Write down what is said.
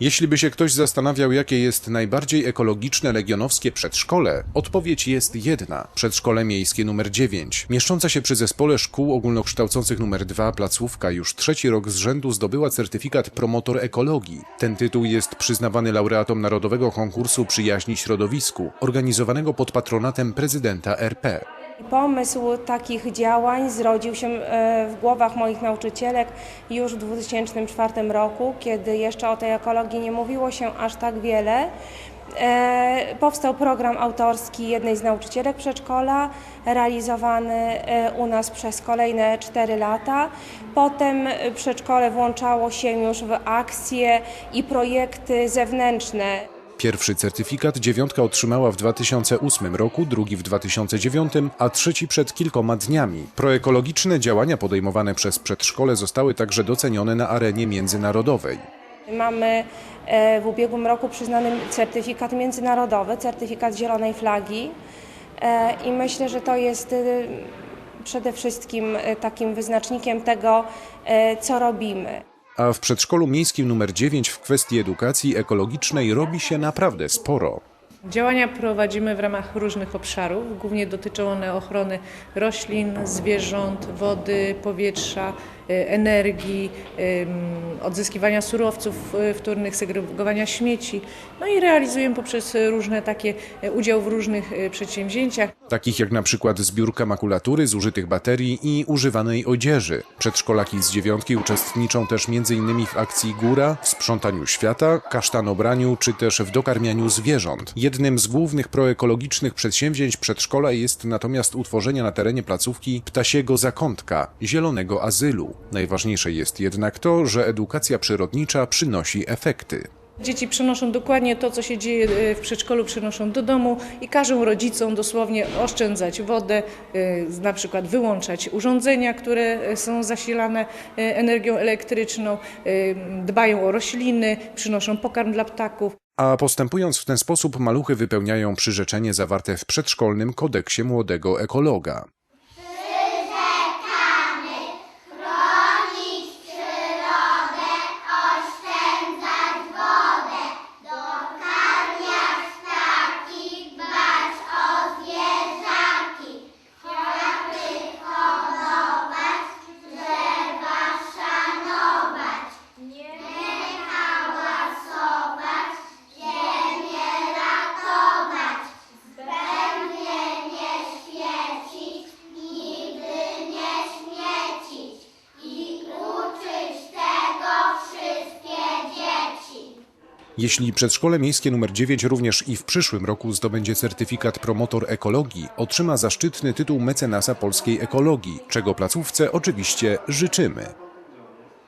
Jeśli by się ktoś zastanawiał, jakie jest najbardziej ekologiczne legionowskie przedszkole, odpowiedź jest jedna. Przedszkole miejskie numer 9. Mieszcząca się przy zespole szkół ogólnokształcących numer 2 placówka już trzeci rok z rzędu zdobyła certyfikat promotor ekologii. Ten tytuł jest przyznawany laureatom Narodowego Konkursu Przyjaźni Środowisku, organizowanego pod patronatem prezydenta RP. Pomysł takich działań zrodził się e, w głowach moich nauczycielek już w 2004 roku, kiedy jeszcze o tej ekologii nie mówiło się aż tak wiele. E, Powstał program autorski jednej z nauczycielek przedszkola, realizowany e, u nas przez kolejne 4 lata. Potem przedszkole włączało się już w akcje i projekty zewnętrzne. Pierwszy certyfikat dziewiątka otrzymała w 2008 roku, drugi w 2009, a trzeci przed kilkoma dniami. Proekologiczne działania podejmowane przez przedszkole zostały także docenione na arenie międzynarodowej. Mamy e, w ubiegłym roku przyznany certyfikat międzynarodowy, certyfikat Zielonej Flagi E, i myślę, że to jest e, przede wszystkim takim wyznacznikiem tego, co robimy. A w przedszkolu miejskim numer 9 w kwestii edukacji ekologicznej robi się naprawdę sporo. Działania prowadzimy w ramach różnych obszarów. Głównie dotyczą one ochrony roślin, zwierząt, wody, powietrza, y, energii, odzyskiwania surowców y, wtórnych, segregowania śmieci. No i realizujemy poprzez różne takie y, udział w różnych przedsięwzięciach. Takich jak na przykład zbiórka makulatury, zużytych baterii i używanej odzieży. Przedszkolaki z dziewiątki uczestniczą też m.in. w akcji Góra, w sprzątaniu świata, kasztanobraniu czy też w dokarmianiu zwierząt. Jednym z głównych proekologicznych przedsięwzięć przedszkola jest natomiast utworzenie na terenie placówki ptasiego zakątka, zielonego azylu. Najważniejsze jest jednak to, że edukacja przyrodnicza przynosi efekty. Dzieci przynoszą dokładnie to, co się dzieje y, w przedszkolu, przynoszą do domu i każą rodzicom dosłownie oszczędzać wodę, y, na przykład wyłączać urządzenia, które y, są zasilane energią elektryczną, dbają o rośliny, przynoszą pokarm dla ptaków. A postępując w ten sposób, maluchy wypełniają przyrzeczenie zawarte w przedszkolnym kodeksie młodego ekologa. Jeśli przedszkole miejskie numer 9 również i w przyszłym roku zdobędzie certyfikat promotor ekologii, otrzyma zaszczytny tytuł mecenasa polskiej ekologii, czego placówce oczywiście życzymy.